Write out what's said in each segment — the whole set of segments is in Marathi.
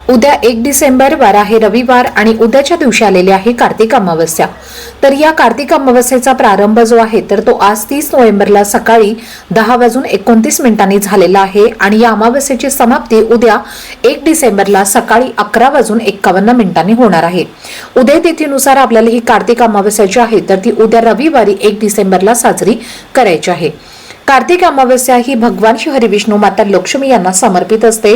उद्या एक डिसेंबर वार आहे रविवार आणि उद्याच्या दिवशी आलेली आहे कार्तिक अमावस्या. तर या कार्तिक अमावस्येचा प्रारंभ जो आहे तर तो आज तीस नोव्हेंबरला सकाळी दहा वाजून एकोणतीस मिनिटांनी झालेला आहे आणि या अमावस्येची समाप्ती उद्या एक डिसेंबरला सकाळी अकरा वाजून एक्कावन्न मिनिटांनी होणार आहे. उदय तिथीनुसार आपल्याला ही कार्तिक अमावस्या जी आहे तर ती उद्या रविवारी एक डिसेंबरला साजरी करायची आहे. कार्तिक अमावस्या ही भगवान श्री विष्णू माता लक्ष्मी यांना समर्पित असते.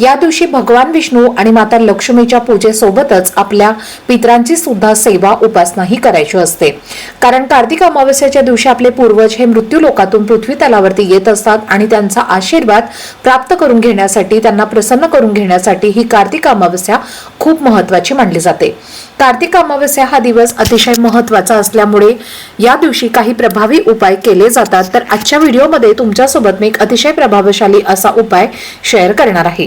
या दिवशी भगवान विष्णू आणि माता लक्ष्मीच्या पूजेसोबतच आपल्या पित्रांची सुद्धा सेवा उपासनाही करायची असते. कारण कार्तिक अमावस्याच्या दिवशी आपले पूर्वज हे मृत्यू लोकातून पृथ्वी तलावरती येत असतात आणि त्यांचा आशीर्वाद प्राप्त करून घेण्यासाठी त्यांना प्रसन्न करून घेण्यासाठी ही कार्तिक अमावस्या खूप महत्वाची मानली जाते. कार्तिक अमावस्या हा दिवस अतिशय महत्त्वाचा असल्यामुळे या दिवशी काही प्रभावी उपाय केले जातात. तर आजच्या व्हिडिओमध्ये तुमच्यासोबत मी एक अतिशय प्रभावशाली असा उपाय शेअर करणार आहे.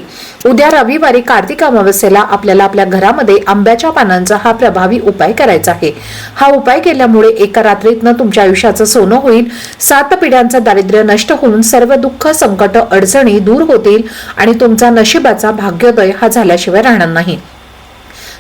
उद्या रविवारी कार्तिक अमावस्येला आपल्याला आपल्या घरामध्ये आंब्याच्या पानांचा हा प्रभावी उपाय करायचा आहे. हा उपाय केल्यामुळे एका रात्रीतनं तुमच्या आयुष्याचं सोनं होईल. सात पिढ्यांचं दारिद्र्य नष्ट होऊन सर्व दुःख संकट अडचणी दूर होतील आणि तुमचा नशिबाचा भाग्योदय हा झाल्याशिवाय राहणार नाही.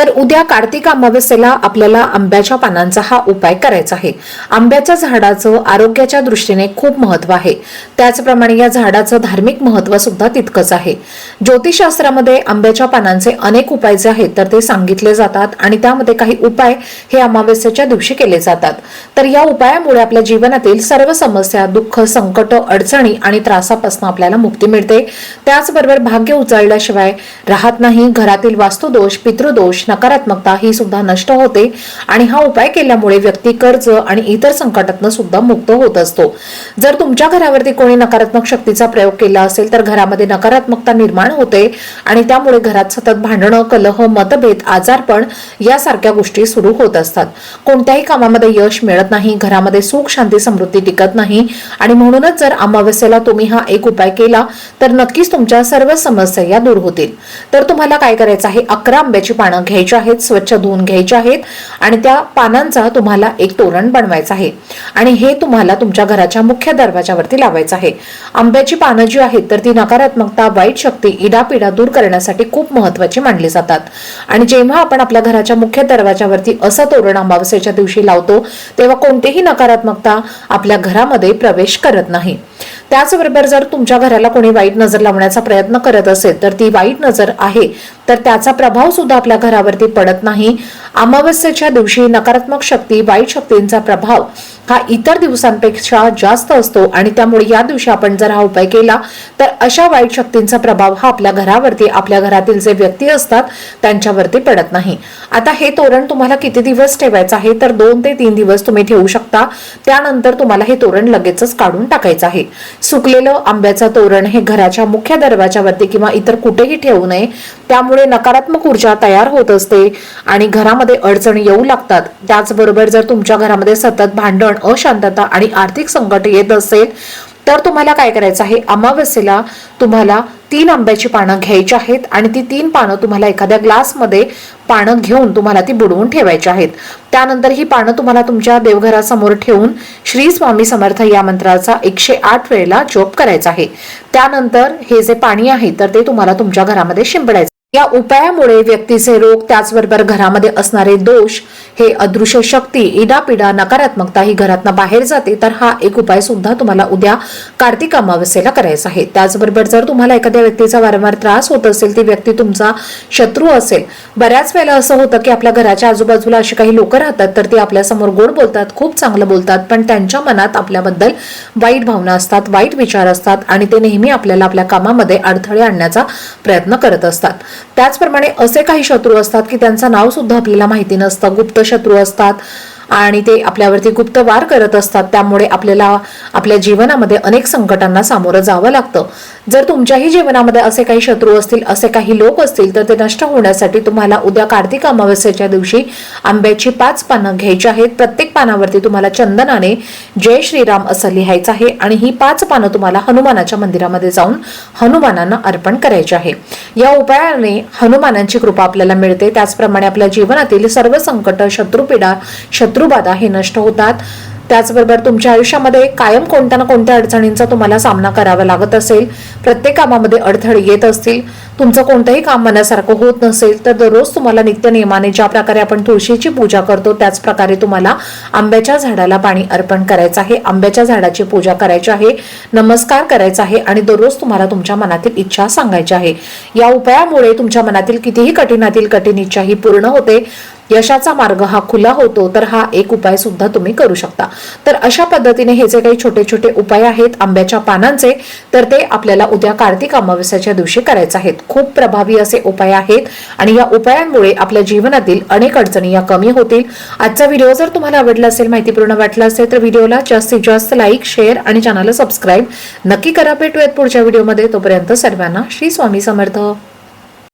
तर उद्या कार्तिक अमावस्येला आपल्याला आंब्याच्या पानांचा हा उपाय करायचा आहे. आंब्याच्या झाडाचं आरोग्याच्या दृष्टीने खूप महत्त्व आहे. त्याचप्रमाणे या झाडाचं धार्मिक महत्त्व सुद्धा तितकंच आहे. ज्योतिषशास्त्रामध्ये आंब्याच्या पानांचे अनेक उपाय जे आहेत तर ते सांगितले जातात आणि त्यामध्ये काही उपाय हे अमावस्येच्या दिवशी केले जातात. तर या उपायामुळे आपल्या जीवनातील सर्व समस्या दुःख संकट अडचणी आणि त्रासापासून आपल्याला मुक्ती मिळते. त्याचबरोबर भाग्य उचलल्याशिवाय राहत नाही घरातील वास्तुदोष पितृदोष नकारात्मकता ही सुद्धा नष्ट होते आणि हा उपाय केल्यामुळे व्यक्ती कर्ज आणि इतर संकटातनं सुद्धा मुक्त होत असतो. जर तुमच्या घरावरती कोणी नकारात्मक शक्तीचा प्रयोग केला असेल तर घरामध्ये नकारात्मकता निर्माण होते आणि त्यामुळे घरात सतत भांडणं कलह मतभेद आजारपण यासारख्या गोष्टी सुरू होत असतात. कोणत्याही कामामध्ये यश मिळत नाही घरामध्ये सुख शांती समृद्धी टिकत नाही आणि म्हणूनच जर अमावस्येला तुम्ही हा एक उपाय केला तर नक्कीच तुमच्या सर्व समस्या या दूर होतील. तर तुम्हाला काय करायचं आहे? अकरा आंब्याची पानं घ्यायच्या आहेत स्वच्छ धुवून घ्यायच्या आहेत आणि त्या पानांचा तुम्हाला एक तोरण बनवायचं आहे. आणि हे तुम्हाला तुमच्या घराच्या मुख्य दरवाजावरती लावायचं आहे. आंब्याची पानं जी आहेत तर ती नकारात्मकता वाईट शक्ती इडापिडा दूर करण्यासाठी खूप महत्वाची मानली जातात. आणि जेव्हा आपण आपल्या घराच्या मुख्य दरवाजावरती असं तोरण अमावस्येच्या दिवशी लावतो तेव्हा कोणतीही नकारात्मकता आपल्या घरामध्ये प्रवेश करत नाही. त्याचबरोबर जर तुमच्या घराला कोणी वाईट नजर लावण्याचा प्रयत्न करत असेल तर ती वाईट नजर आहे. तर त्याचा प्रभाव सुद्धा आपल्या घरावरती पडत नाही. अमावस्येच्या दिवशी नकारात्मक शक्ती वाईट शक्तींचा प्रभाव हा इतर दिवसांपेक्षा जास्त असतो आणि त्यामुळे या दिवशी आपण जर हा उपाय केला तर अशा वाईट शक्तींचा प्रभाव हा आपल्या घरावरती आपल्या घरातील जे व्यक्ती असतात त्यांच्यावरती पडत नाही. आता हे तोरण तुम्हाला किती दिवस ठेवायचं आहे? तर दोन ते तीन दिवस तुम्ही ठेवू शकता. त्यानंतर तुम्हाला हे तोरण लगेचच काढून टाकायचं आहे. सुकलेलं आंब्याचं तोरण हे घराच्या मुख्य दरवाजावरती किंवा इतर कुठेही ठेवू नये. त्यामुळे नकारात्मक ऊर्जा तयार होत असते आणि घरामध्ये अडचणी येऊ लागतात. त्याचबरोबर जर तुमच्या घरामध्ये सतत भांडण अशांतता आणि आर्थिक संकट येत असेल तर तुम्हाला काय करायचं आहे? अमावस्येला तुम्हाला तीन आंब्याची पानं घ्यायची आहेत आणि ती तीन पानं तुम्हाला एखाद्या ग्लासमध्ये पानं घेऊन तुम्हाला ती बुडवून ठेवायची आहेत. त्यानंतर ही पानं तुम्हाला तुमच्या देवघरासमोर ठेवून श्री स्वामी समर्थ या मंत्राचा एकशे आठ वेळेला जप करायचा आहे. त्यानंतर हे जे पाणी आहे तर ते तुम्हाला तुमच्या घरामध्ये शिंपडायचं या उपायामुळे व्यक्तीचे रोग त्याचबरोबर घरामध्ये असणारे दोष हे अदृश्य शक्ती इडापिडा नकारात्मकता ही घरातनं बाहेर जाते तर हा एक उपाय सुद्धा तुम्हाला उद्या कार्तिक अमावस्येला करायचा आहे. त्याचबरोबर जर तुम्हाला एखाद्या व्यक्तीचा वारंवार त्रास होत असेल ती व्यक्ती तुमचा शत्रू असेल. बऱ्याच वेळेला असं होतं की आपल्या घराच्या आजूबाजूला अशी काही लोक राहतात तर ती आपल्यासमोर गोड बोलतात खूप चांगलं बोलतात पण त्यांच्या मनात आपल्याबद्दल वाईट भावना असतात वाईट विचार असतात आणि ते नेहमी आपल्याला आपल्या कामामध्ये अडथळे आणण्याचा प्रयत्न करत असतात. त्याचप्रमाणे असे काही शत्रू असतात की त्यांचं नाव सुद्धा आपल्याला माहिती नसतं. गुप्त शत्रू असतात आणि ते आपल्यावरती गुप्त वार करत असतात. त्यामुळे आपल्याला आपल्या जीवनामध्ये अनेक संकटांना सामोरं जावं लागतं. जर तुमच्याही जीवनामध्ये असे काही शत्रू असतील असे काही लोक असतील तर ते नष्ट होण्यासाठी तुम्हाला उद्या कार्तिक अमावस्येच्या दिवशी आंब्याची पाच पानं घ्यायची आहेत. प्रत्येक पानावरती तुम्हाला चंदनाने जय श्रीराम असं लिहायचं आहे आणि ही पाच पानं तुम्हाला हनुमानाच्या मंदिरामध्ये जाऊन हनुमानांना अर्पण करायचे आहे. या उपायाने हनुमानांची कृपा आपल्याला मिळते. त्याचप्रमाणे आपल्या जीवनातील सर्व संकट शत्रुपीडा शत्रुबाधा हे नष्ट होतात. त्याचबरोबर तुमच्या आयुष्यामध्ये कायम कोणत्या ना कोणत्या अडचणींचा तुम्हाला सामना करावा लागत असेल प्रत्येक कामामध्ये अडथळे येत असतील तुमचं कोणतंही काम मनासारखं होत नसेल तर दररोज तुम्हाला नित्य नियमाने ज्या प्रकारे आपण तुळशीची पूजा करतो त्याच प्रकारे तुम्हाला आंब्याच्या झाडाला पाणी अर्पण करायचं आहे. आंब्याच्या झाडाची पूजा करायची आहे नमस्कार करायचा आहे आणि दररोज तुम्हाला तुमच्या मनातील इच्छा सांगायची आहे. या उपायामुळे तुमच्या मनातील कितीही कठीणातील कठीण इच्छा ही पूर्ण होते. यशाचा मार्ग हा खुला होतो तर हा एक उपाय सुद्धा तुम्ही करू शकता. तर अशा पद्धतीने हे जे काही छोटे छोटे उपाय आहेत आंब्याच्या पानांचे तर ते आपल्याला उद्या कार्तिक अमावस्याच्या दिवशी करायचे आहेत. खूप प्रभावी असे उपाय आहेत आणि या उपायांमुळे आपल्या जीवनातील अनेक अडचणी या कमी होतील. आजचा व्हिडिओ जर तुम्हाला आवडला असेल माहितीपूर्ण वाटला असेल तर व्हिडिओला जास्तीत जास्त लाईक शेअर आणि चॅनलला सबस्क्राईब नक्की करा. भेटूयात पुढच्या व्हिडिओमध्ये. तोपर्यंत सर्वांना श्री स्वामी समर्थ.